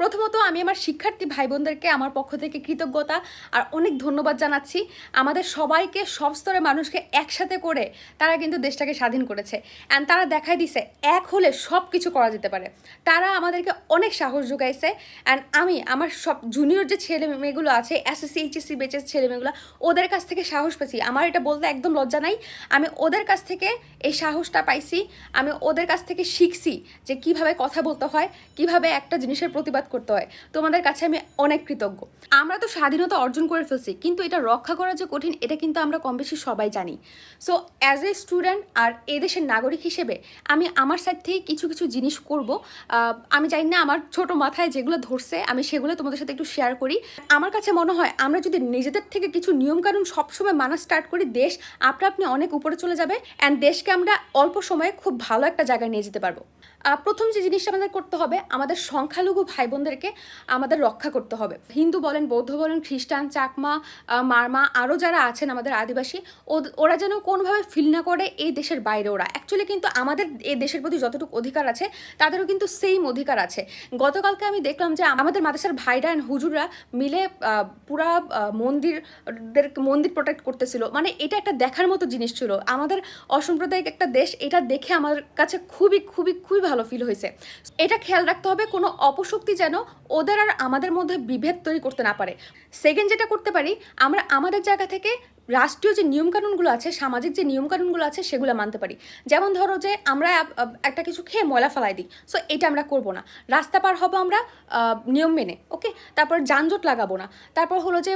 প্রথমত আমি আমার শিক্ষার্থী ভাই বোনদেরকে আমার পক্ষ থেকে কৃতজ্ঞতা আর অনেক ধন্যবাদ জানাচ্ছি। আমাদের সবাইকে সব স্তরের মানুষকে একসাথে করে তারা কিন্তু দেশটাকে স্বাধীন করেছে। অ্যান্ড তারা দেখাই দিছে, এক হলে সব কিছু করা যেতে পারে। তারা আমাদেরকে অনেক সাহস যোগাইছে। অ্যান্ড আমি আমার সব জুনিয়র যে ছেলে মেয়েগুলো আছে এসএসসি এইচএসসি বেচের ছেলে মেয়েগুলো, ওদের কাছ থেকে সাহস পেয়েছি। আমার এটা বলতে একদম লজ্জা নাই। আমি ওদের কাছ থেকে এই সাহসটা পাইছি। আমি ওদের কাছ থেকে শিখছি যে কীভাবে কথা বলতে হয়, কীভাবে একটা জিনিসের প্রতিবাদ করতে হয়। তোমাদের কাছে আমি অনেক কৃতজ্ঞ। আমরা তো স্বাধীনতা অর্জন করে ফেলছি, কিন্তু এটা রক্ষা করা যে কঠিন, এটা কিন্তু আমরা কম বেশি সবাই জানি। সো অ্যাজ এ স্টুডেন্ট আর এদেশের নাগরিক হিসেবে, আমি আমার সাইড থেকে কিছু কিছু জিনিস করব। আমি জানি না আমার ছোট মাথায় যেগুলো ধরছে, আমি সেগুলো তোমাদের সাথে একটু শেয়ার করি। আমার কাছে মনে হয়, আমরা যদি নিজেদের থেকে কিছু নিয়মকানুন সবসময় মানা স্টার্ট করি, দেশ আপনা আপনি অনেক উপরে চলে যাবে অ্যান্ড দেশকে আমরা অল্প সময়ে খুব ভালো একটা জায়গায় নিয়ে যেতে পারব। প্রথম যে জিনিসটা আমাদের করতে হবে, আমাদের সংখ্যালঘু ভাই বোনদেরকে আমাদের রক্ষা করতে হবে। হিন্দু বলেন, বৌদ্ধ বলেন, খ্রিস্টান, চাকমা মারমা আরও যারা আছেন আমাদের আদিবাসী ওরা যেন কোনোভাবে ফিল না করে এই দেশের বাইরে ওরা। অ্যাকচুয়ালি কিন্তু আমাদের এই দেশের প্রতি যতটুকু অধিকার আছে, তাদেরও কিন্তু সেম অধিকার আছে। গতকালকে আমি দেখলাম যে আমাদের মাদ্রাসার ভাইরা অ্যান্ড হুজুররা মিলে পুরা মন্দিরদের, মন্দির প্রোটেক্ট করতেছিল। মানে এটা একটা দেখার মতো জিনিস ছিল। আমাদের অসাম্প্রদায়িক একটা দেশ, এটা দেখে আমার কাছে খুবই খুবই খুবই ভালো ফিল হয়েছে। এটা খেয়াল রাখতে হবে, কোনো অপশক্তি যেন ওদের আর আমাদের মধ্যে বিভেদ তৈরি করতে না পারে। সেকেন্ড যেটা করতে পারি, আমরা আমাদের জায়গা থেকে রাষ্ট্রীয় যে নিয়মকানুনগুলো আছে, সামাজিক যে নিয়মকানুনগুলো আছে, সেগুলো মানতে পারি। যেমন ধরো যে আমরা একটা কিছু খেয়ে ময়লা ফেলাই দিই সো এটা আমরা করব না। রাস্তা পার হব আমরা নিয়ম মেনে ওকে তারপর যানজট লাগাবো না। তারপর হলো যে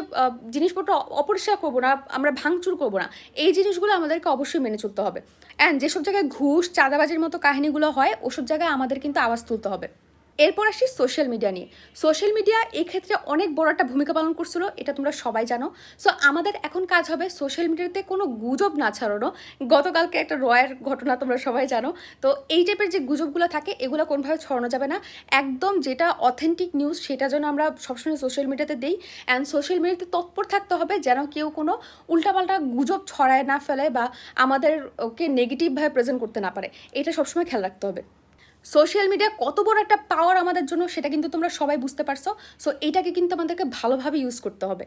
জিনিসপত্র অপরিষ্কার করব না, আমরা ভাঙচুর করব না। এই জিনিসগুলো আমাদেরকে অবশ্যই মেনে চলতে হবে। অ্যান্ড যেসব জায়গায় ঘুষ, চাঁদাবাজির মতো কাহিনীগুলো হয়, ওসব জায়গায় আমাদের কিন্তু আওয়াজ তুলতে হবে। এরপর আসি সোশ্যাল মিডিয়া নিয়ে। সোশ্যাল মিডিয়া এই ক্ষেত্রে অনেক বড় একটা ভূমিকা পালন করছিল, এটা তোমরা সবাই জানো। সো আমাদের এখন কাজ হবে সোশ্যাল মিডিয়াতে কোনো গুজব না ছড়ানো। গতকালকে একটা রয়ের ঘটনা তোমরা সবাই জানো। তো এই টাইপের যে গুজবগুলো থাকে, এগুলো কোনোভাবে ছড়ানো যাবে না। একদম যেটা অথেন্টিক নিউজ সেটা যেন আমরা সবসময় সোশ্যাল মিডিয়াতে দিই। অ্যান্ড সোশ্যাল মিডিয়াতে তৎপর থাকতে হবে যেন কেউ কোনো উল্টাপাল্টা গুজব ছড়ায় না ফেলে বা আমাদের ওকে নেগেটিভভাবে প্রেজেন্ট করতে না পারে। এটা সবসময় খেয়াল রাখতে হবে। সোশ্যাল মিডিয়া কত বড় একটা পাওয়ার আমাদের জন্য সেটা কিন্তু তোমরা সবাই বুঝতে পারছ। সো এটাকে কিন্তু আমাদেরকে ভালোভাবে ইউজ করতে হবে।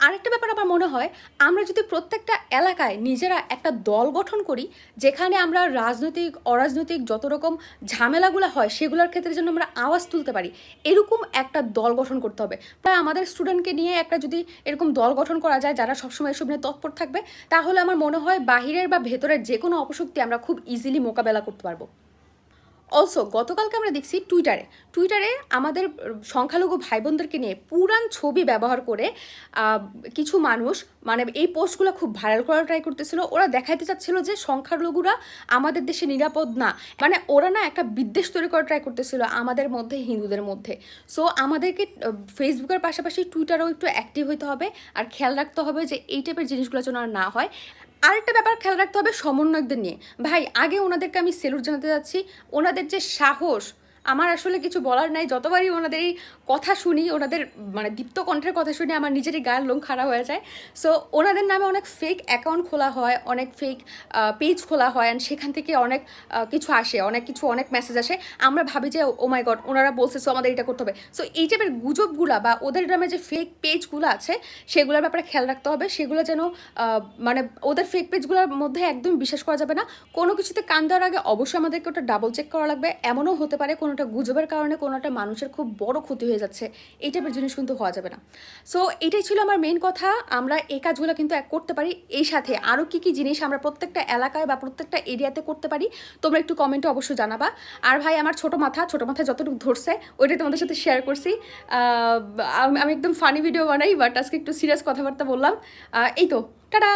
আরেকটা ব্যাপার আমার মনে হয়, আমরা যদি প্রত্যেকটা এলাকায় নিজেরা একটা দল গঠন করি, যেখানে আমরা রাজনৈতিক, অরাজনৈতিক যত রকম ঝামেলাগুলো হয়, সেগুলোর ক্ষেত্রে যেন আমরা আওয়াজ তুলতে পারি, এরকম একটা দল গঠন করতে হবে। প্রায় আমাদের স্টুডেন্টকে নিয়ে একটা যদি এরকম দল গঠন করা যায়, যারা সবসময় এসব নিয়ে তৎপর থাকবে, তাহলে আমার মনে হয় বাহিরের বা ভেতরের যে কোনো অপশক্তি আমরা খুব ইজিলি মোকাবেলা করতে পারব। অলসো গতকালকে আমরা দেখছি টুইটারে টুইটারে আমাদের সংখ্যালঘু ভাই বোনদেরকে নিয়ে পুরান ছবি ব্যবহার করে কিছু মানুষ মানে এই পোস্টগুলো খুব ভাইরাল করার ট্রাই করতেছিল। ওরা দেখাইতে চাচ্ছিল যে সংখ্যালঘুরা আমাদের দেশে নিরাপদ না। মানে ওরা না একটা বিদ্বেষ তৈরি করার ট্রাই করতেছিল আমাদের মধ্যে, হিন্দুদের মধ্যে। সো আমাদেরকে ফেসবুকের পাশাপাশি টুইটারও একটু অ্যাক্টিভ হতে হবে। আর খেয়াল রাখতে হবে যে এই টাইপের জিনিসগুলো যেন আর না হয়। আরেকটা ব্যাপার খেয়াল রাখতে হবে সমন্বয়কদের নিয়ে। ভাই, আগে ওনাদেরকে আমি সেলুট জানাতে যাচ্ছি। ওনাদের যে সাহস আমার আসলে কিছু বলার নাই। যতবারই ওনাদের এই কথা শুনি, ওনাদের মানে দীপ্ত কণ্ঠের কথা শুনে, আমার নিজেরই গায়ের লোম খারাপ হয়ে যায়। সো ওনাদের নামে অনেক ফেক অ্যাকাউন্ট খোলা হয়, অনেক ফেক পেজ খোলা হয় অ্যান্ড সেখান থেকে অনেক কিছু আসে, অনেক কিছু, অনেক মেসেজ আসে। আমরা ভাবি যে ও মাই গড ওনারা বলছে সো আমাদের এটা করতে হবে। সো এই টাইপের গুজবগুলা বা ওদের নামে যে ফেক পেজগুলো আছে, সেগুলোর ব্যাপারে খেয়াল রাখতে হবে। সেগুলো যেন মানে ওদের ফেক পেজগুলোর মধ্যে একদম বিশ্বাস করা যাবে না। কোনো কিছুতে কান দেওয়ার আগে অবশ্যই আমাদেরকে ওটা ডাবল চেক করা লাগবে। এমনও হতে পারে কোনোটা গুজবের কারণে, কোনোটা মানুষের খুব বড় ক্ষতি হয়ে যাচ্ছে, এই টাইপের জিনিস কিন্তু হওয়া যাবে না। সো এটাই ছিল আমার মেন কথা। আমরা এই কাজগুলো কিন্তু এক করতে পারি। এই সাথে আরও কী কী জিনিস আমরা প্রত্যেকটা এলাকায় বা প্রত্যেকটা এরিয়াতে করতে পারি, তোমরা একটু কমেন্টে অবশ্যই জানাবা। আর ভাই, আমার ছোট মাথা, ছোট মাথায় যতটুকু ধরছে, ওইটাই তোমাদের সাথে শেয়ার করছি। আমি একদম ফানি ভিডিও বানাই বাট আজকে একটু সিরিয়াস কথাবার্তা বললাম। এই তো, টাটা!